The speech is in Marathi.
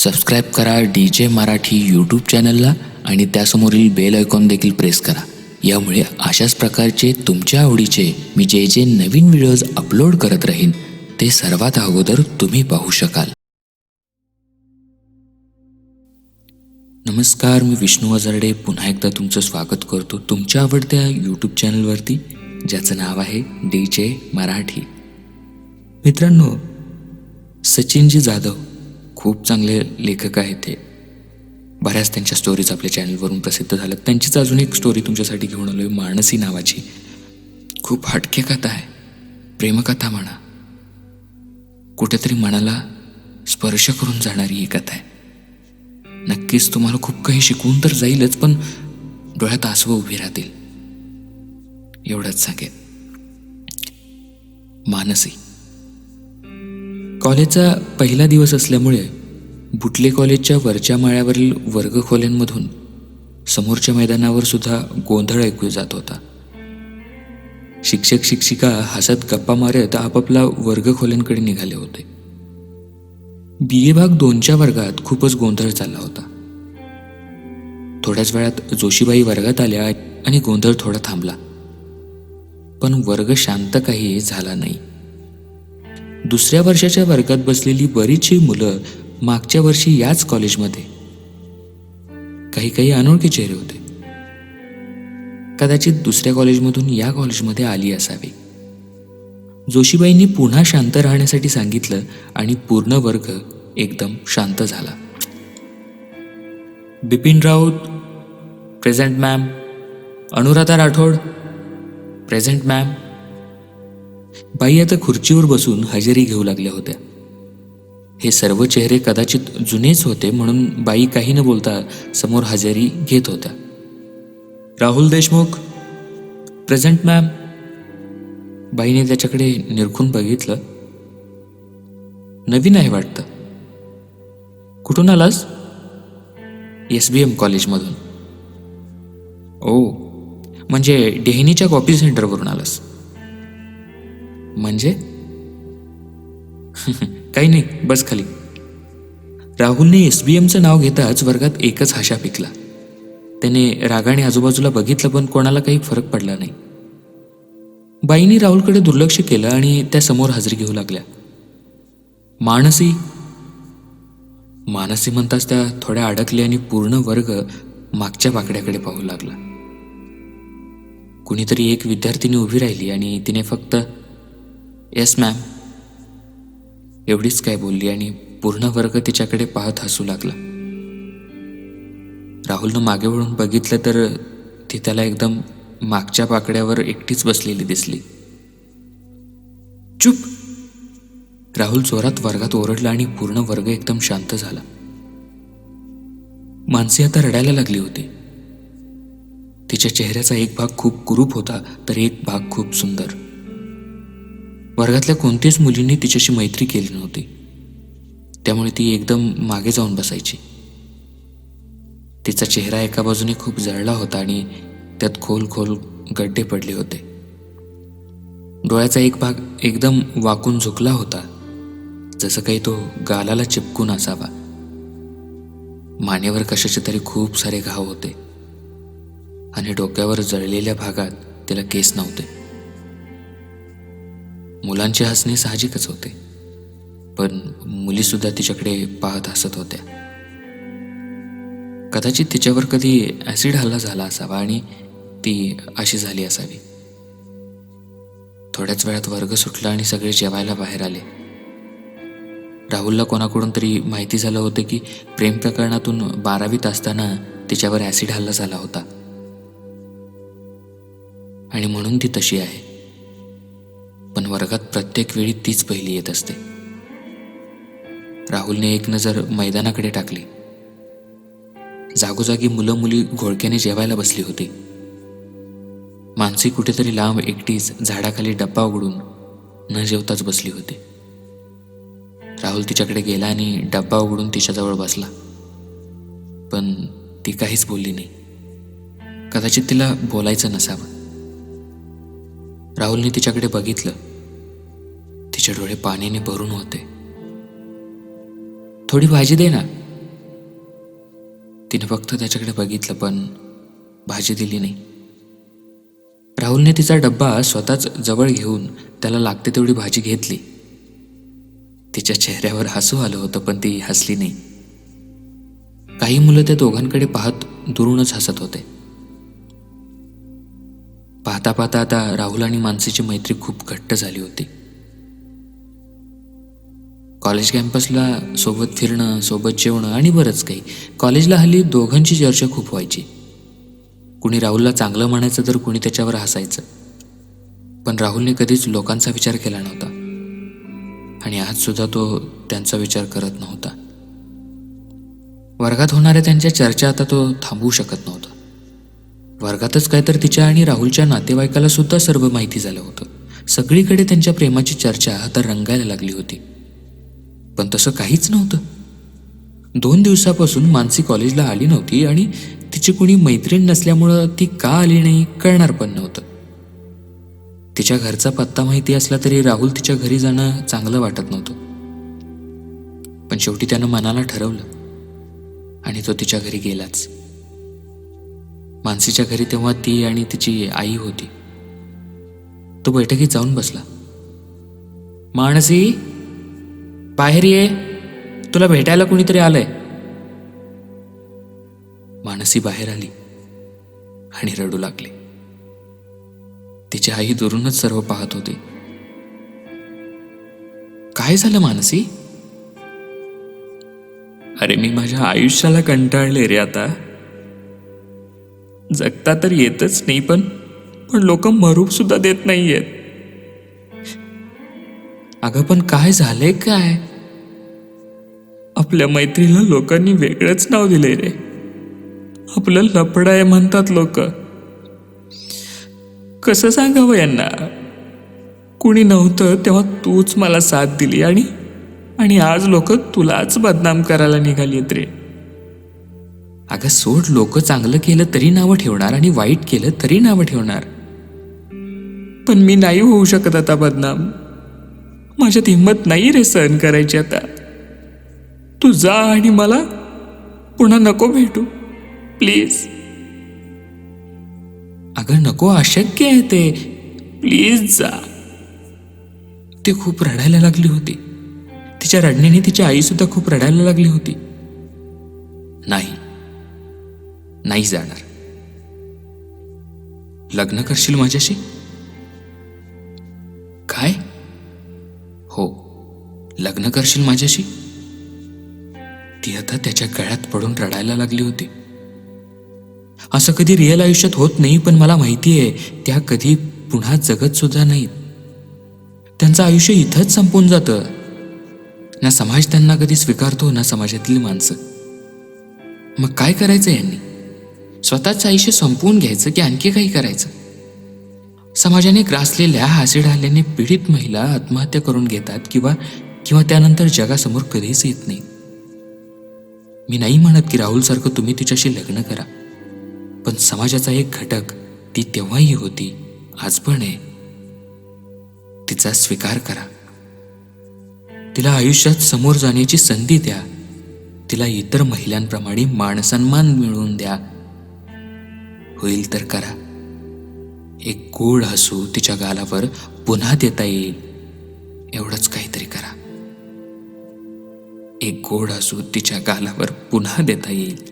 सबस्क्राईब करा डी जे मराठी यूट्यूब चॅनलला आणि त्यासमोरील बेल आयकॉन देखील प्रेस करा. यामुळे अशाच प्रकारचे तुमच्या आवडीचे मी जे जे नवीन व्हिडिओज अपलोड करत राहीन ते सर्वात अगोदर तुम्ही पाहू शकाल. नमस्कार मी विष्णू हजारडे पुन्हा एकदा तुमचं स्वागत करतो तुमच्या आवडत्या यूट्यूब चॅनलवरती ज्याचं नाव आहे डी जे मराठी. मित्रांनो सचिनजी जाधव खूप चांगले लेखक आहेत ते. बऱ्याच त्यांच्या स्टोरीज आपल्या चॅनलवरून प्रसिद्ध झाल्यात. त्यांचीच अजून एक स्टोरी तुमच्यासाठी घेऊन आलो आहे मानसी नावाची. खूप हटके कथा आहे. प्रेमकथा म्हणा. कुठेतरी मनाला स्पर्श करून जाणारी ही कथा आहे. नक्कीच तुम्हाला खूप काही शिकवून तर जाईलच पण डोळ्यात आसवं उभी राहतील. एवढंच सांगेन. मानसी. कॉलेजचा पहिला दिवस असल्यामुळे बुटले कॉलेजच्या वरच्या माळ्यावरील वर्गखोल्यांमधून समोरच्या मैदानावर सुद्धा गोंधळ ऐकू जात होता. शिक्षक शिक्षिका हसत गप्पा मारत आपापला वर्गखोल्यांकडे निघाले होते. बी ए भाग दोनच्या वर्गात खूपच गोंधळ चालला होता. थोड्याच वेळात जोशीबाई वर्गात आल्या आणि गोंधळ थोडा थांबला. पण वर्ग शांत काही झाला नाही. दुसऱ्या वर्षाच्या वर्गात बसलेली बरीचशी मुलं मागच्या वर्षी याच कॉलेजमध्ये. काही काही अनोळखी चेहरे होते. कदाचित दुसऱ्या कॉलेजमधून या कॉलेजमध्ये आली असावी. जोशीबाईंनी पुन्हा शांत राहण्यासाठी सांगितलं आणि पूर्ण वर्ग एकदम शांत झाला. Bipin Raut present ma'am Anuradha Rathod present ma'am बाई आता खुर्चीवर बसून हजेरी घेऊ लागल्या होत्या. हे सर्व चेहरे कदाचित जुनेच होते म्हणून बाई काही न बोलता समोर हजेरी घेत होत्या. Rahul Deshmukh present ma'am. बाईने त्याच्याकडे निरखून बघितलं. नवीन आहे वाटतं. कुठून आलास? एस बी एम कॉलेजमधून. ओ म्हणजे डेहनीच्या कॉपी सेंटरवरून आलास. म्हणजे? काही नाही बस खाली. राहुलने एस बी एमचं नाव घेताच वर्गात एकच हाशा पिकला. त्याने रागाने आजूबाजूला बघितलं पण कोणाला काही फरक पडला नाही. बाईंनी राहुलकडे दुर्लक्ष केलं आणि त्या समोर हजेरी घेऊ लागल्या. मानसी? मानसी म्हणताच त्या थोड्या अडकल्या आणि पूर्ण वर्ग मागच्या बाकड्याकडे पाहू लागला. कुणीतरी एक विद्यार्थिनी उभी राहिली आणि तिने फक्त येस मॅम एवढीच काय बोलली आणि पूर्ण वर्ग तिच्याकडे पाहत हसू लागला. राहुलनं मागे वळून बघितलं तर ती त्याला एकदम मागच्या पाकड्यावर एकटीच बसलेली दिसली. चुप! राहुल जोरात वर्गात ओरडला आणि पूर्ण वर्ग एकदम शांत झाला. मानसी आता रडायला लागली होती. तिच्या चेहऱ्याचा एक भाग खूप कुरूप होता तर एक भाग खूप सुंदर. वर्गातल्या कोणत्याच मुलींनी तिच्याशी मैत्री केली नव्हती. त्यामुळे ती एकदम मागे जाऊन बसायची. तिचा चेहरा एका बाजूने खूप जळला होता आणि त्यात खोल खोल गड्डे पडले होते. डोळ्याचा एक भाग एकदम वाकून झुकला होता जसं काही तो गालाला चिपकून असावा. मानेवर कशाचे तरी खूप सारे घाव होते आणि डोक्यावर जळलेल्या भागात तिला केस नव्हते. मुलांचे हसणे साहजिकच होते. पण मुलीसुद्धा तिच्याकडे पाहत हसत होत्या. कदाचित तिच्यावर कधी ॲसिड हल्ला झाला असावा आणि ती अशी झाली असावी. थोड्याच वेळात वर्ग सुटला आणि सगळे जेवायला बाहेर आले. राहुलला कोणाकडून तरी माहिती झालं होतं की प्रेम प्रकरणातून बारावीत असताना तिच्यावर ॲसिड हल्ला झाला होता. आणि म्हणून ती तशी आहे. पण वर्गात प्रत्येक वेळी तीच पहिली येत असते. राहुलने एक नजर मैदानाकडे टाकली. जागोजागी मुलं मुली घोळक्याने जेवायला बसली होती. मानसी कुठेतरी लांब एकटीच झाडाखाली डब्बा उघडून न जेवताच बसली होती. राहुल तिच्याकडे गेला आणि डब्बा उघडून तिच्याजवळ बसला. पण ती काहीच बोलली नाही. कदाचित तिला बोलायचं नसावं. राहुलने तिच्याकडे बघितलं. तिचे डोळे पाण्याने भरून होते. थोडी भाजी दे ना. तिने फक्त त्याच्याकडे बघितलं पण भाजी दिली नाही. राहुलने तिचा डब्बा स्वतःच जवळ घेऊन त्याला लागते तेवढी भाजी घेतली. तिच्या चेहऱ्यावर हसू आलं होतं पण ती हसली नाही. काही मुलं त्या दोघांकडे पाहत दुरूनच हसत होते. पाहता पाहता आता राहुल आणि मानसीची मैत्री खूप घट्ट झाली होती. कॉलेज कॅम्पसला सोबत फिरणं सोबत जेवणं आणि बरंच काही. कॉलेजला हल्ली दोघांची चर्चा खूप व्हायची. कुणी राहुलला चांगलं म्हणायचं तर कुणी त्याच्यावर हसायचं. पण राहुलने कधीच लोकांचा विचार केला नव्हता. आणि आजसुद्धा तो त्यांचा विचार करत नव्हता. वर्गात होणाऱ्या त्यांच्या चर्चा आता तो थांबवू शकत नव्हता. वर्गातच काय तर तिच्या आणि राहुलच्या नातेवाईकाला सुद्धा सर्व माहिती झालं होतं. सगळीकडे त्यांच्या प्रेमाची चर्चा आता रंगायला लागली होती. पण तसं काहीच नव्हतं. दोन दिवसापासून मानसी कॉलेजला आली नव्हती आणि तिची कुणी मैत्रीण नसल्यामुळं ती का आली नाही कळणार पण नव्हतं. तिच्या घरचा पत्ता माहिती असला तरी राहुल तिच्या घरी जाणं चांगलं वाटत नव्हतं. पण शेवटी त्यानं मनाला ठरवलं आणि तो तिच्या घरी गेलाच. मानसीच्या घरी तेव्हा ती आणि तिची आई होती. तो बैठकीत जाऊन बसला. मानसी! बाहेर ये. तुला भेटायला कुणीतरी आलंय. मानसी बाहेर आली आणि रडू लागली. तिची आई दुरूनच सर्व पाहत होती. काय झालं मानसी? अरे मी माझ्या आयुष्याला कंटाळले रे आता. जगता तर येतच नाही पण पण लोक मरू सुद्धा देत नाहीयेत. अगं पण काय झालंय काय? आपल्या मैत्रीला लोकांनी वेगळंच नाव दिले रे. आपलं लपड आहे म्हणतात लोक. कसं सांगावं यांना? कुणी नव्हतं तेव्हा तूच मला साथ दिली आणि आणि आज लोक तुलाच बदनाम करायला निघालीत रे. अगं सोड लोक चांगलं केलं तरी नावं ठेवणार आणि वाईट केलं तरी नावं ठेवणार. पण मी नाही होऊ शकत आता बदनाम. माझ्यात हिंमत नाही रे सहन करायची आता. तू जा आणि मला पुन्हा नको भेटू प्लीज. अगं नको अशक्य आहे ते. प्लीज जा. ती खूप रडायला लागली होती. तिच्या रडण्याने तिची आई सुद्धा खूप रडायला लागली होती. नाही. नाही जाणार. लग्न करशील माझ्याशी? काय? हो. लग्न करशील माझ्याशी? ती आता त्याच्या गळ्यात पडून रडायला लागली होती. असं कधी रिअल आयुष्यात होत नाही पण मला माहिती आहे त्या कधी पुन्हा जगत सुद्धा नाहीत. त्यांचं आयुष्य इथंच संपून जातं. ना समाज त्यांना कधी स्वीकारतो ना समाजातील माणसं. मग काय करायचं यांनी? स्वतःचं आयुष्य संपवून घ्यायचं की आणखी काही करायचं? समाजाने ग्रासलेल्या ॲसिड आल्याने पीडित महिला आत्महत्या करून घेतात किंवा किंवा त्यानंतर जगासमोर कधीच येत नाही मी नाही म्हणत की राहुलसारखं तुम्ही तिच्याशी लग्न करा. पण समाजाचा एक घटक ती तेव्हाही होती आज पण आहे. तिचा स्वीकार करा. तिला आयुष्यात समोर जाण्याची संधी द्या. तिला इतर महिलांप्रमाणे मानसन्मान मिळवून द्या. होईल तर करा. एक गोड हसू तिच्या गालावर पुन्हा देता येईल. एवढंच काहीतरी एक गोड हसू तिच्या गालावर पुन्हा देता येईल.